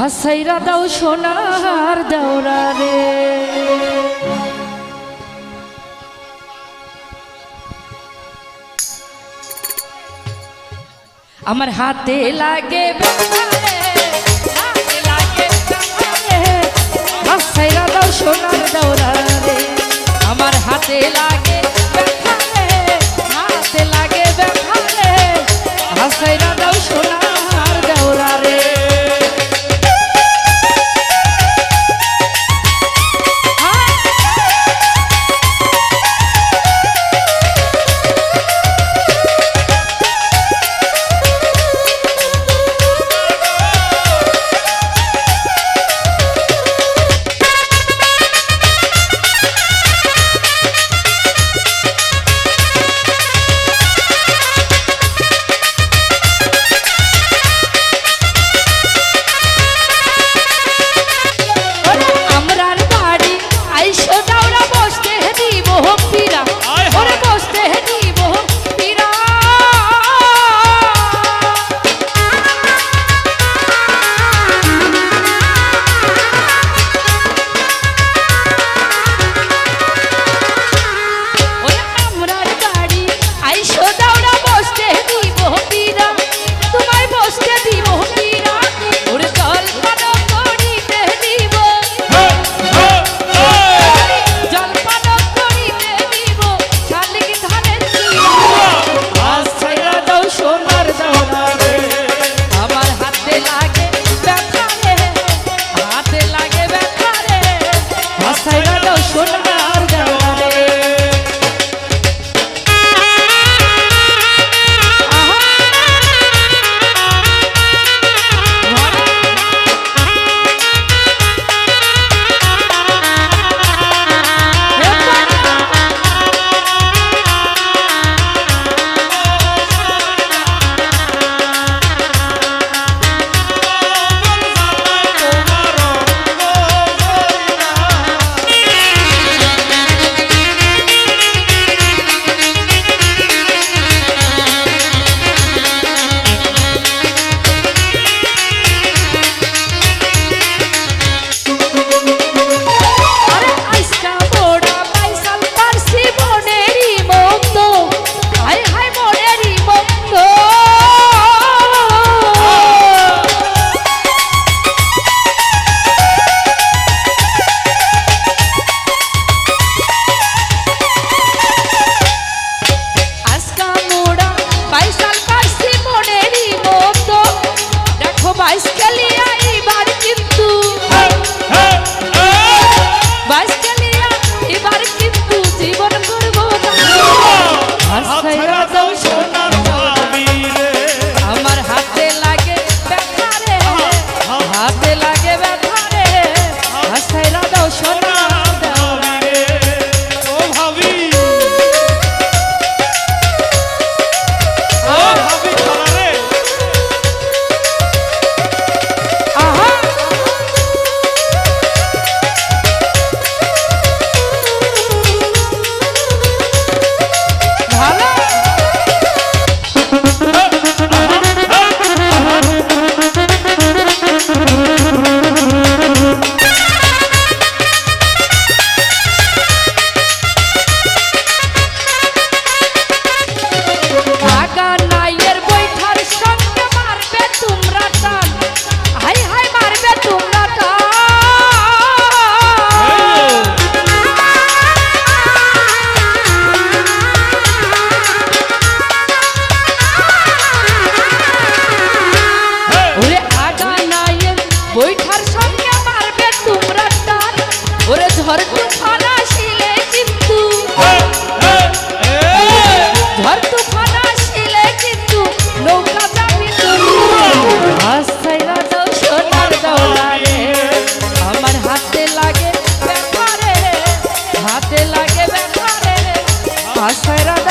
ভাসাইরা দাও সোনার দৌড়া রে। আমার হাতে লাগে ভাসাইরা দাও সোনার দৌড়া রে। আমার হাতে লাগে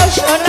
i Ocean